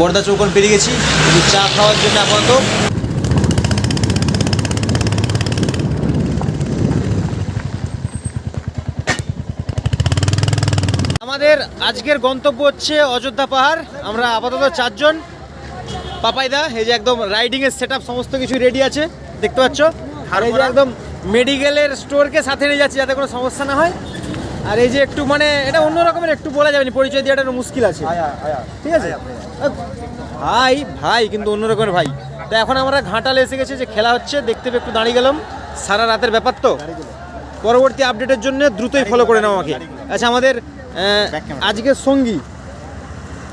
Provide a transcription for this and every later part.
বর্দা চৌকন পেরিয়ে গেছি চা খাওয়ার জন্য আপাতত। আমাদের আজকের গন্তব্য হচ্ছে অযোধ্যা পাহাড়। আমরা আপাতত চারজন। পাপাইদা এই যে একদম রাইডিং এর সেট সমস্ত কিছু রেডি আছে দেখতে পাচ্ছ। আর এই যে একদম মেডিকেলের স্টোরকে সাথে নিয়ে যাচ্ছি যাতে কোনো সমস্যা না হয়। আর এই যে একটু মানে এটা অন্য রকমের একটু বলা যাবে না পরিচয় দেওয়াটা একটু মুশকিল আছে। ঠিক আছে? ভাই ভাই কিন্তু অন্য রকমের ভাই। তো এখন আমরা ঘাটালে এসে গেছে যে খেলা হচ্ছে দেখতে পেয়ে একটু দাঁড়িয়ে গেলাম। সারা রাতের ব্যাপার তো। পরবর্তী আপডেটের জন্য দ্রুতই ফলো করে নাও আমাকে। আচ্ছা আমাদের আজকের সঙ্গী।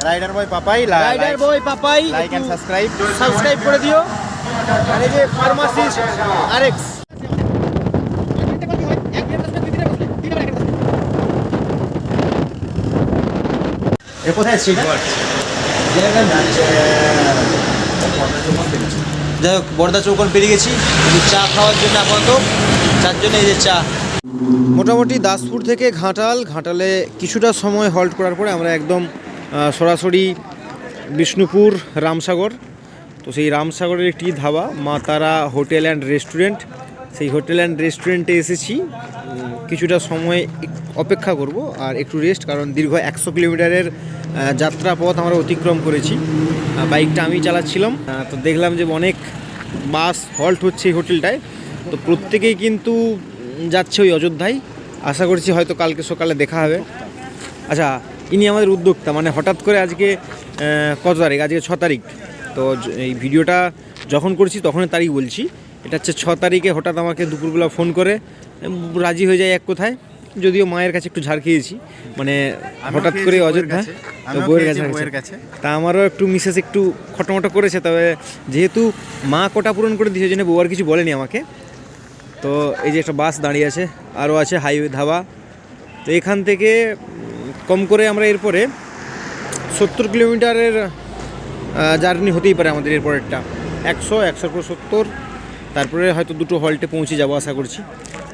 Rider boy Papai rider boy Papai. Like and subscribe subscribe করে দিও। আর এই যে ফার্মাসিস্ট এ কোথায় স্ট্রিট যাই হোক, বর্দা চৌকন পেরিয়ে গেছি। চা খাওয়ার জন্য আপাতত। চার জন্য এই যে চা। মোটামুটি দাসপুর থেকে ঘাটাল, ঘাটালে কিছুটা সময় হল্ট করার পরে আমরা একদম সরাসরি বিষ্ণুপুর, রামসাগর। তো সেই রামসাগরের একটি dhaba, Ma Tara hotel and restaurant. সেই হোটেল অ্যান্ড রেস্টুরেন্টে এসেছি। কিছুটা সময় অপেক্ষা করব আর একটু রেস্ট কারণ দীর্ঘ একশো কিলোমিটারের যাত্রা পথ আমরা অতিক্রম করেছি। বাইকটা আমি চালাচ্ছিলাম। তো দেখলাম যে অনেক বাস হল্ট হচ্ছে এই হোটেলটায়। তো প্রত্যেকেই কিন্তু যাচ্ছে ওই অযোধ্যায়। আশা করছি হয়তো কালকে সকালে দেখা হবে। আচ্ছা ইনি আমাদের উদ্যোক্তা। মানে হঠাৎ করে আজকে কত তারিখ? আজকে ছ তারিখ। তো এই ভিডিওটা যখন করছি তখনই তারিখ বলছি। এটা হচ্ছে ছ তারিখে হঠাৎ আমাকে দুপুরবেলা ফোন করে রাজি হয়ে যায় এক কোথায়। যদিও মায়ের কাছে একটু ঝাড় খেয়েছি মানে হঠাৎ করে অযোধ্যা। তো বইয়ের কাছে তা আমারও একটু মিসেস একটু খটোমটো করেছে তবে যেহেতু মা কোটা পূরণ করে দিয়েছে জন্য বউ আর কিছু বলেনি আমাকে। তো এই যে একটা বাস দাঁড়িয়ে আছে আরও আছে হাইওয়ে ধাবা। তো এখান থেকে কম করে আমরা এরপরে সত্তর কিলোমিটারের জার্নি হতেই পারে আমাদের এরপরেরটা। একশো একশোর পর সত্তর তারপরে হয়তো দুটো হল্টে পৌঁছে যাব আশা করছি।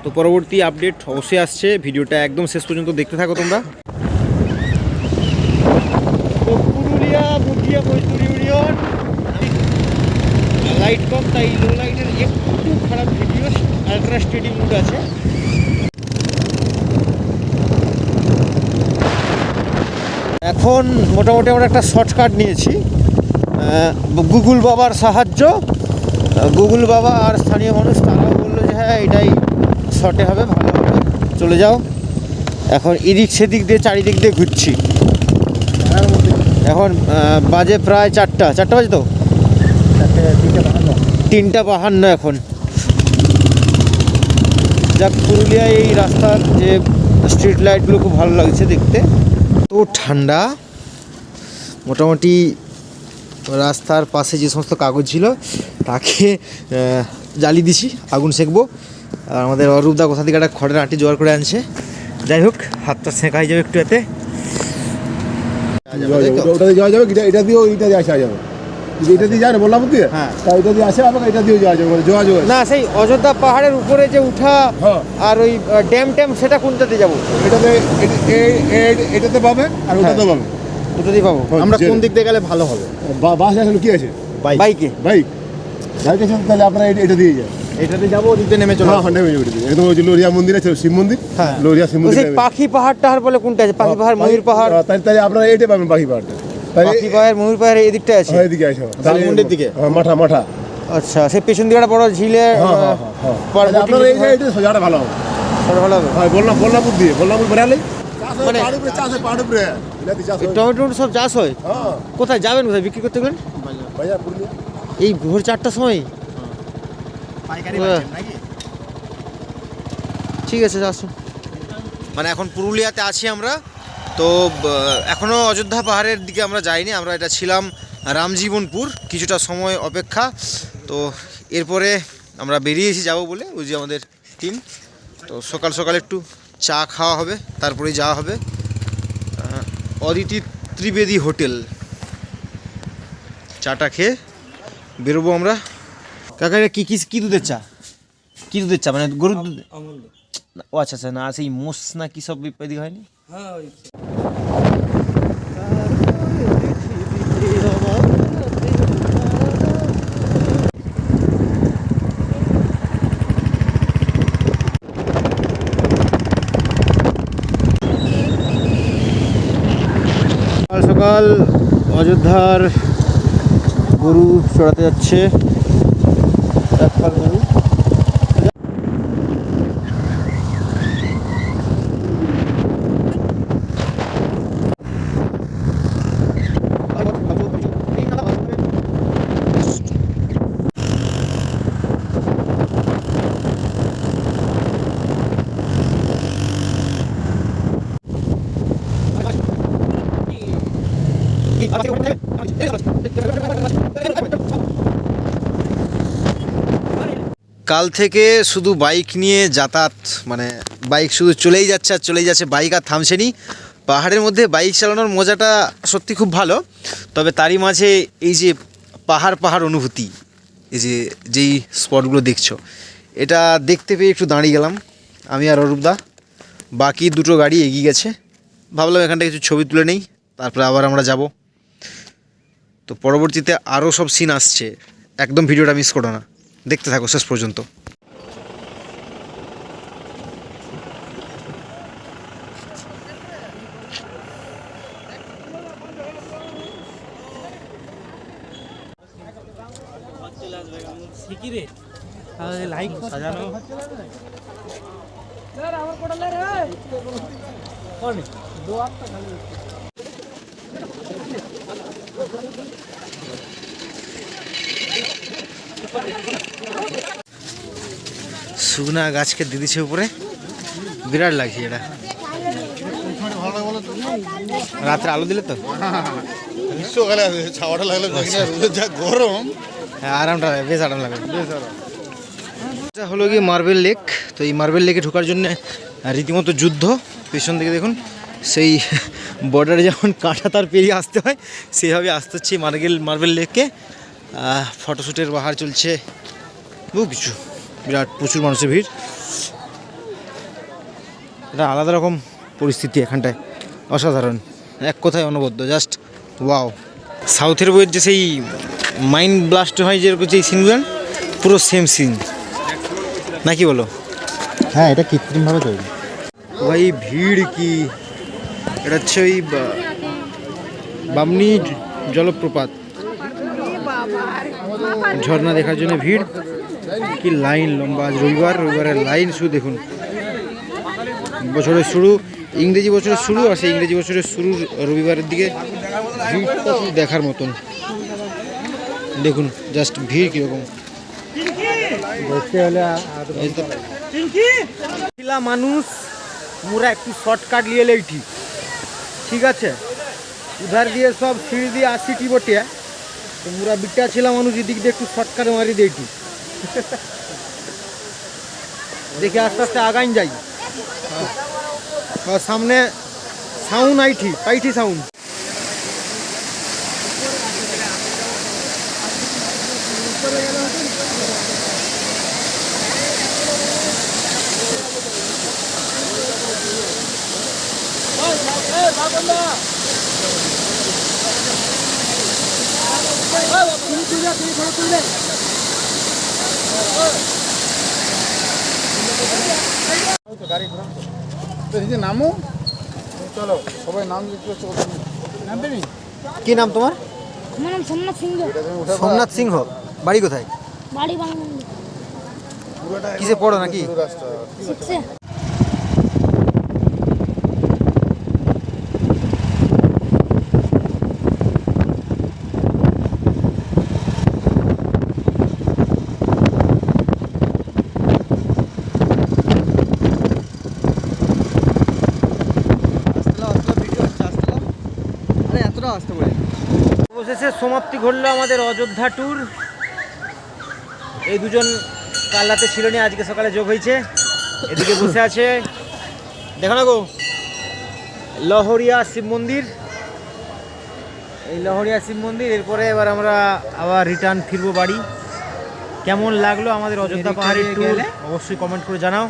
তো পরবর্তী আপডেট অবশ্যই আসছে। ভিডিওটা একদম শেষ পর্যন্ত দেখতে থাকো তোমরা। পুরুলিয়া, বুটিয়া মজদুর ইউনিয়ন। লাইট কম তাই লো লাইটের একটু খারাপ ভিডিও আলট্রা স্টেডি মুড আছে। এখন মোটামুটি আমরা একটা শর্টকাট নিয়েছি। গুগল বাবার সাহায্য। গুগল বাবা আর স্থানীয় মানুষ তারাও বলল যে হ্যাঁ এটাই শর্টে হবে, ভালো হবে। চলে যাও। এখন এদিক সেদিক দিয়ে, চারিদিক দিয়ে ঘুরছি। এখন বাজে প্রায় চারটা। চারটা বাজে তো? তিনটা বাহান্ন এখন। যাক, পুরুলিয়ায় এই রাস্তার যে স্ট্রিট লাইটগুলো খুব ভালো লাগছে দেখতে। তো ঠান্ডা। মোটামুটি রাস্তার পাশে যে সমস্ত কাগজ ছিল তাকে জ্বালিয়ে দিছি আগুন সেঁকবো। আর আমাদের অরূপদা কোথা থেকে একটা খড়ের আঁটি জোগাড় করে আনছে। যাই হোক হাতটা সেঁকা হয়ে যাবে একটু এতে। যাওয়া যাবে এটা দিয়ে আসা যাবে। এটা দিয়ে যায় না বললাম হ্যাঁ। এটা দিয়ে আসে আবার এটা দিয়েও যাওয়া যাবে মানে না সেই অযোধ্যা পাহাড়ের উপরে যে উঠা হ্যাঁ। আর ওই ড্যাম ট্যাম সেটা কোনটাতে যাব? এটাতে এটাতে পাবে আর ওটাতে পাবে। দুটোতেই পাবো? হ্যাঁ, আমরা কোন দিক দিয়ে গেলে ভালো হবে? বাস আসলে কি আছে। বাইকে। বাইক? বাইক। আছে তাহলে আপনারা এটা- দিয়ে যায় এটাতে যাব ওদিক নেমে চলে হ্যাঁ হ্যাঁ নেমে যাবে। একদম ওই যে লোরিয়া মন্দির আছে শিব মন্দির? হ্যাঁ। লোরিয়া শিব মন্দির পাখি পাহাড় টাহাড় বলে কোনটা আছে? পাখি পাহাড় ময়ূর পাহাড়? তাহলে তাহলে আপনারা এইটা পাবেন পাখি পাহাড়টা। পাখি পাহাড় ময়ূর পাহাড় এই দিকটা আছে। হ্যাঁ এদিকে আসো তাহলে দিকে? হ্যাঁ মাঠা মাঠা। আচ্ছা সেই পেছন দিকে একটা বড় ঝিলে হ্যাঁ হ্যাঁ হ্যাঁ, হ্যাঁ। আপনারা এই যে ভালো হবে। ভালো হবে। হ্যাঁ বললাম বললামপুর দিয়ে বললামপুর বেড়ালে মানে- হয় হয়। টমেটো সব চাষ হয়? হ্যাঁ। কোথায় যাবেন কোথায়? বিক্রি করতে গেলেন? এই ভোর চারটার সময়? বাচ্চা নাকি? ঠিক আছে আসুন। মানে এখন পুরুলিয়াতে আছি আমরা। তো এখনও অযোধ্যা পাহাড়ের দিকে আমরা যাইনি। আমরা এটা ছিলাম রামজীবনপুর কিছুটা সময় অপেক্ষা। তো এরপরে আমরা বেরিয়েছি যাব বলে ওই যে আমাদের টিম তো সকাল সকাল একটু চা খাওয়া হবে তারপরে যাওয়া হবে। অদিতি ত্রিবেদী হোটেল। চাটা খেয়ে বেরোবো আমরা। কাকা এটা কী কী কী দুধের চা? কী দুধের চা? মানে গরুর দুধ? ও আচ্ছা আচ্ছা না সেই মোষ না কী সব বিপদি হয়নি? হ্যাঁ সকাল অযোধ্যার গরু চড়াতে যাচ্ছে। এক কাল থেকে শুধু বাইক নিয়ে যাতায়াত মানে বাইক শুধু চলেই যাচ্ছে আর চলেই যাচ্ছে, বাইক আর থামছে নি। পাহাড়ের মধ্যে বাইক চালানোর মজাটা সত্যি খুব ভালো, তবে তারই মাঝে এই যে পাহাড় পাহাড় অনুভূতি, এই যে যেই স্পটগুলো দেখছ, এটা দেখতে পেয়ে একটু দাঁড়িয়ে গেলাম। আমি আর অরূপদা বাকি দুটো গাড়ি এগিয়ে গেছে। ভাবলাম এখানটা কিছু ছবি তুলে নেই, তারপরে আবার আমরা যাব। তো পরবর্তীতে আরও সব সিন আসছে। একদম ভিডিওটা মিস করো না। দেখতে থাকো শেষ পর্যন্ত। লাইক সাজানো শুকনা গাছকে দিয়ে দিচ্ছে উপরে। বিরাট লাগছে এটা। রাত্রে আলো দিলে তো? গ্রীষ্মকালে ছাওয়াটা লাগলে যা গরম। হ্যাঁ আরামটা বেশ আরাম লাগে। এটা হলো গিয়ে মার্বেল লেক। তো এই মার্বেল লেকে ঢোকার জন্য রীতিমতো যুদ্ধ। পেছন দিকে দেখুন সেই বর্ডারে যেমন কাঁটা তার পেরিয়ে আসতে হয় সেইভাবে আসতে হচ্ছে মার্বেল মার্বেল লেককে। ফটোশ্যুটের বাহার চলছে। বহু কিছু বিরাট প্রচুর মানুষের ভিড়। এটা আলাদা রকম পরিস্থিতি এখানটায় অসাধারণ। এক কথায় অনবদ্য জাস্ট ওয়াও। সাউথের বইয়ের যে সেই মাইন্ড ব্লাস্ট হয় যেরকম যে সিনগুলো পুরো সেম সিন। নাকি বলো? হ্যাঁ এটা কৃত্রিমভাবে তৈরি। ভাই ভিড় কি? এটা হচ্ছে ওই বামনি জলপ্রপাত। ঝর্ণা দেখার জন্য ভিড়। কি লাইন লম্বা আজ রবিবার, রবিবারের লাইন শুধু দেখুন। বছরের শুরু, ইংরেজি বছরের শুরু আর সেই ইংরেজি বছরের শুরুর রবিবারের দিকে দেখার মতন। দেখুন জাস্ট ভিড় কীরকম। মানুষ, মোরা একটু শর্টকাট নিয়ে লেইটি ঠিক আছে? উধার দিয়ে সব সিঁড়ি দিয়ে আসিটি বটে তো মোরা বিটা ছিলা মানুষ এদিক দিয়ে একটু শর্টকাট মারি দেইটি দেখে আস্তে আস্তে আগাইন যাই। আর সামনে সাউন্ড আইটি পাইটি সাউন্ড। নামো চলো সবাই নাম নামবে কি নাম তোমার? আমার নাম সোমনাথ সিংহ। সোমনাথ সিংহ বাড়ি কোথায়? বাড়ি বাংলা। কিসে পড়ো নাকি? রাস্তা শিখছে অবশেষে সমাপ্তি ঘটলো আমাদের অযোধ্যা ট্যুর এই দুজন কাল রাতে ছিল নিয়ে আজকে সকালে যোগ হয়েছে। এদিকে বসে আছে দেখো না গো লহরিয়া শিব মন্দির। এই লহরিয়া শিব মন্দির এরপরে এবার আমরা আবার রিটার্ন ফিরবো বাড়ি। কেমন লাগল আমাদের অযোধ্যা পাহাড়ের ট্যুর অবশ্যই কমেন্ট করে জানাও।